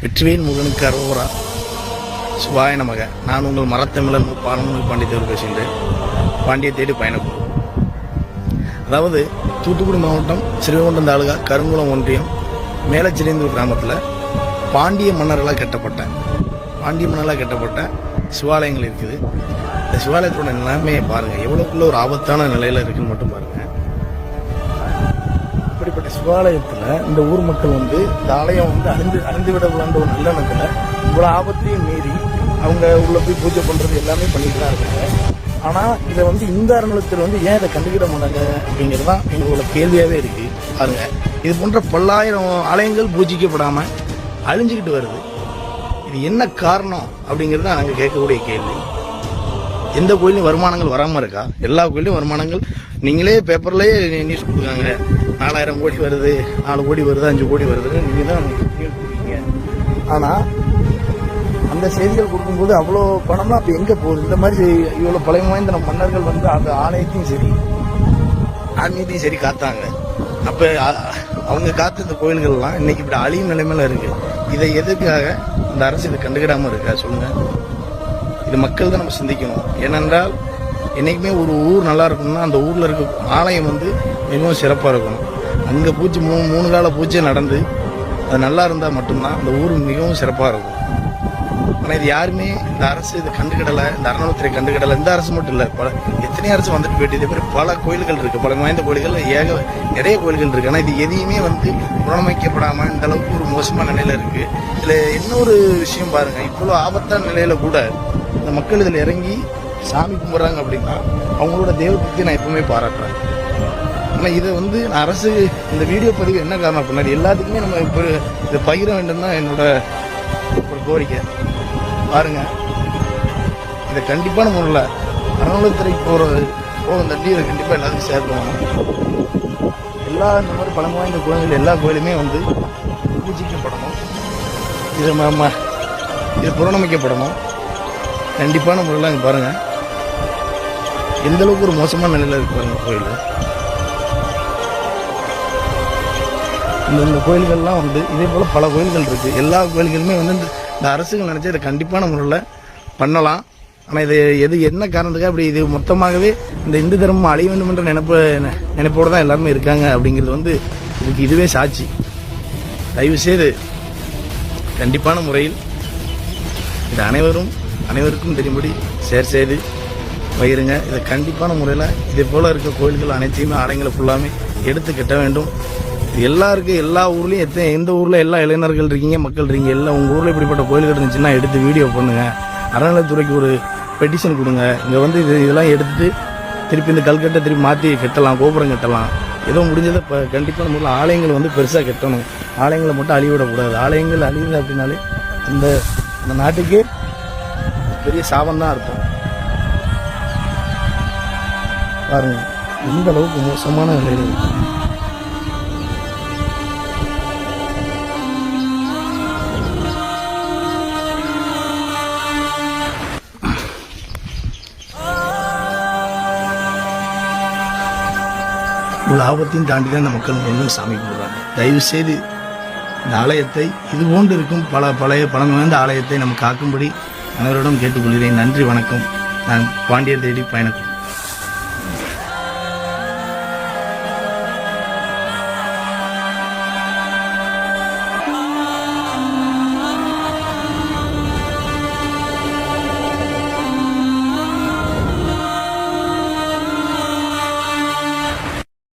வெற்றிவேல் முருகனுக்கு அரோரா சிவாய நமக. நான் உங்கள் மரத்தமிழன் பாலமுனி பாண்டியத்தேவர் பேசுகின்றேன். பாண்டிய தேடி பயணம். அதாவது தூத்துக்குடி மாவட்டம் ஸ்ரீவைகுண்டம் தாலுகா கருங்குளம் ஒன்றியம் மேலச்சிறைந்தூர் கிராமத்தில் பாண்டிய மன்னர்களாக கட்டப்பட்ட பாண்டிய மன்னர்களால் கட்டப்பட்ட சிவாலயங்கள் இருக்குது. இந்த சிவாலயத்தோட நிலைமையை பாருங்கள் எவ்வளோக்குள்ள ஒரு ஆபத்தான நிலையில் இருக்குன்னு மட்டும் பாருங்கள் இப்படிப்பட்ட சிவாலயத்தில் இந்த ஊர் மக்கள் வந்து இந்த ஆலயம் வந்து அழிந்து அழிந்து விடக்கூடாத ஒரு நல்லெண்ணத்தில் இவ்வளோ ஆபத்தையும் மீறி அவங்க உள்ள போய் பூஜை பண்ணுறது எல்லாமே பண்ணிட்டு தான் இருக்காங்க. ஆனால் இதை வந்து இந்த அறநிலத்தில் வந்து ஏன் இதை கண்டுக்கிட மாட்டாங்க அப்படிங்கிறது தான் எங்களோட கேள்வியாகவே இருக்குது பாருங்க இது போன்ற பல்லாயிரம் ஆலயங்கள் பூஜிக்கப்படாமல் அழிஞ்சுக்கிட்டு வருது. இது என்ன காரணம் அப்படிங்கிறது தான் நாங்கள் கேட்கக்கூடிய கேள்வி. எந்த கோயிலையும் வருமானங்கள் வராமல் இருக்கா? எல்லா கோயிலையும் வருமானங்கள் நீங்களே பேப்பர்லேயே நியூஸ் கொடுக்குறாங்க. நாலாயிரம் கோடி வருது நாலு கோடி வருது அஞ்சு கோடி வருதுன்னு நீங்கள் தான் நியூஸ் கொடுக்குறீங்க ஆனால் அந்த செய்திகள் கொடுக்கும்போது அவ்வளோ பணம்லாம் அப்போ எங்கே போகுது? இந்த மாதிரி இவ்வளோ பழைய வாய்ந்த நம்ம மன்னர்கள் வந்து அந்த ஆலயத்தையும் சரி ஆன்மீகத்தையும் சரி காத்தாங்க. அப்போ அவங்க காத்த இந்த கோயில்கள்லாம் இன்னைக்கு இப்படி அழியும் நிலைமையில இருக்கு. இதை எதுக்காக இந்த அரசு இதை கண்டுக்கிடாமல் இருக்கா? சொல்லுங்க. இது மக்கள் தான் நம்ம சிந்திக்கணும். ஏனென்றால் என்றைக்குமே ஒரு ஊர் நல்லா இருக்கணும்னா அந்த ஊரில் இருக்க ஆலயம் வந்து மிகவும் சிறப்பாக இருக்கணும். அங்கே பூச்சி மூணு மூணு கால பூச்சி நடந்து அது நல்லா இருந்தால் மட்டும்தான் அந்த ஊர் மிகவும் சிறப்பாக இருக்கும். ஆனால் இது யாருமே இந்த அரசு இது கண்டுக்கிடலை இந்த அறநிலைத்துறை கண்டுக்கிடலை. இந்த அரசு மட்டும் இல்லை பல எத்தனை அரசு வந்துட்டு போயிட்டு இதே மாதிரி பல கோயில்கள் இருக்குது பல வாய்ந்த கோயில்கள் ஏக நிறைய கோயில்கள் இருக்குது ஆனால் இது எதையுமே வந்து புறணமைக்கப்படாமல் இந்த அளவுக்கு ஒரு மோசமான நிலையில் இருக்குது இதில் இன்னொரு விஷயம் பாருங்கள் இவ்வளோ ஆபத்தான நிலையில் கூட இந்த மக்கள் இதில் இறங்கி சாமி கும்பிட்றாங்க அப்படின்னா அவங்களோட தெய்வத்தை நான் எப்பவுமே பாராட்டுறேன். ஆனால் இதை வந்து நான் அரசு இந்த வீடியோ பதிவு என்ன காரணம் அப்படின்னா எல்லாத்துக்குமே நம்ம இப்போ இதை பகிர வேண்டும் தான் என்னோட ஒரு கோரிக்கை. பாருங்க. இதை கண்டிப்பான முறையில் அறநிலையத்துறைக்கு போகிறது போகும் தள்ளி இதை கண்டிப்பாக எல்லாத்துக்கும் சேர்க்கணும். எல்லா இந்த மாதிரி பழம் வாய்ந்த கோயில்கள் எல்லா கோயிலுமே வந்து பூஜிக்கப்படணும். இது நம்ம இதை இது புறணமிக்கப்படணும் கண்டிப்பான முறையில் இங்கே பாருங்கள் எந்த அளவுக்கு ஒரு மோசமான நிலையில் இருக்கும் பாருங்க கோயில் இந்த இந்த கோயில்கள்லாம் வந்து இதே போல் பல கோயில்கள் இருக்குது எல்லா கோயில்களுமே வந்து இந்த- அரசுகள் நினச்சா இதை கண்டிப்பான முறையில் பண்ணலாம். ஆனால் இது எது என்ன காரணத்துக்காக அப்படி இது மொத்தமாகவே இந்த இந்து தர்மம் அழிய வேண்டும் என்ற நினைப்பு நினைப்போடு தான் எல்லாருமே இருக்காங்க அப்படிங்கிறது வந்து இதுக்கு இதுவே சாட்சி. தயவு செய்து கண்டிப்பான முறையில் இது அனைவரும் அனைவருக்கும் தெரியும்படி ஷேர் செய்து பயிருங்க. இதை கண்டிப்பான முறையில் இதே போல் இருக்க கோயில்கள் அனைத்தையுமே ஆலயங்களை ஃபுல்லாமே எடுத்து கட்ட வேண்டும். எல்லாருக்கும் எல்லா ஊர்லேயும் எத்தனை எந்த ஊரில் எல்லா இளைஞர்கள் இருக்கீங்க மக்கள் இருக்கீங்க எல்லாம் உங்கள் ஊரில் இப்படிப்பட்ட கோயில்கள் இருந்துச்சுன்னா எடுத்து வீடியோ பண்ணுங்கள் அறநிலைத்துறைக்கு ஒரு பெட்டிஷன் கொடுங்க. இங்கே வந்து இது இதெல்லாம் எடுத்து திருப்பி இந்த கல்கட்டை திருப்பி மாற்றி கட்டலாம் கோபுரம் கட்டலாம். ஏதோ முடிஞ்சதை இப்போ கண்டிப்பாக முறையில் ஆலயங்கள் வந்து பெருசாக கட்டணும். ஆலயங்களை மட்டும் அழிவிடக்கூடாது. ஆலயங்கள் அழியுது அப்படின்னாலே இந்த இந்த நாட்டுக்கு பெரிய சாபம் தான் இருக்கும் பாருங்க. இந்த அளவுக்கு மோசமான நிலையில் இருக்கு. இவ்வளோ ஆபத்தையும் தாண்டி தான் இந்த மக்கள் வந்து சாமி கும்பிடுறாங்க. தயவு செய்து இந்த ஆலயத்தை இது போன்று இருக்கும் பல பழைய பழமை வாய்ந்த ஆலயத்தை நம்ம காக்கும்படி அனைவரிடம் கேட்டுக்கொள்கிறேன். நன்றி வணக்கம். நான் பாண்டியர் தேடி பயணம்